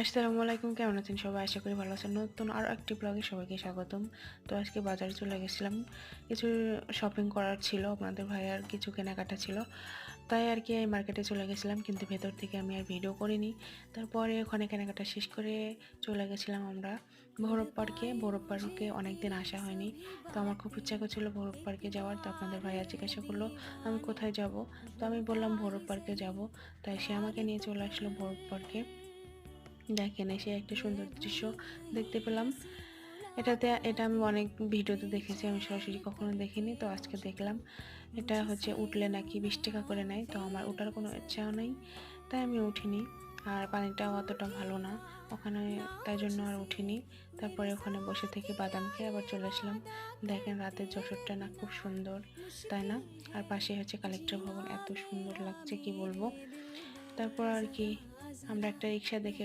আসসালামু আলাইকুম, কেমন আছেন সবাই? আশা করি ভালো আছেন। নতুন আরও একটি ব্লগে সবাইকে স্বাগতম। তো আজকে বাজারে চলে গেছিলাম। কিছু শপিং করার ছিল, আপনাদের ভাইয়ার কিছু কেনাকাটা ছিল। তাই আর কি এই মার্কেটে চলে গেছিলাম, কিন্তু ভেতর থেকে আমি আর ভিডিও করিনি। তারপরে ওখানে কেনাকাটা শেষ করে চলে গেছিলাম আমরা ভৈরব পার্কে। ভৈরব পার্কে অনেকদিন আসা হয়নি। তো আমার খুব ইচ্ছা করছিল ভৈরব পার্কে যাওয়ার, তো আপনাদের ভাইয়া জিজ্ঞাসা করল, আমি কোথায় যাব? তো আমি বললাম ভৈরব পার্কে যাব। তাই সে আমাকে নিয়ে চলে আসলো ভৈরব পার্কে। দেখেন এসে একটা সুন্দর দৃশ্য দেখতে পেলাম। এটাতে, এটা আমি অনেক ভিডিওতে দেখেছি, আমি সরাসরি কখনো দেখিনি, তো আজকে দেখলাম। এটা হচ্ছে উঠলে নাকি বিশ টাকা করে নেয়, তো আমার ওঠার কোনো ইচ্ছাও নেই, তাই আমি উঠিনি। আর পানিটাও অতটা ভালো না, ওখানে তাই জন্য আর উঠিনি। তারপরে ওখানে বসে থেকে বাদাম খেয়ে আবার চলে আসলাম। দেখেন রাতের যশোরটা না খুব সুন্দর, তাই না? আর পাশে হচ্ছে কালেক্টর ভবন, এত সুন্দর লাগছে, কি বলব? তারপর আর কি, আমরা একটা রিক্সা দেখে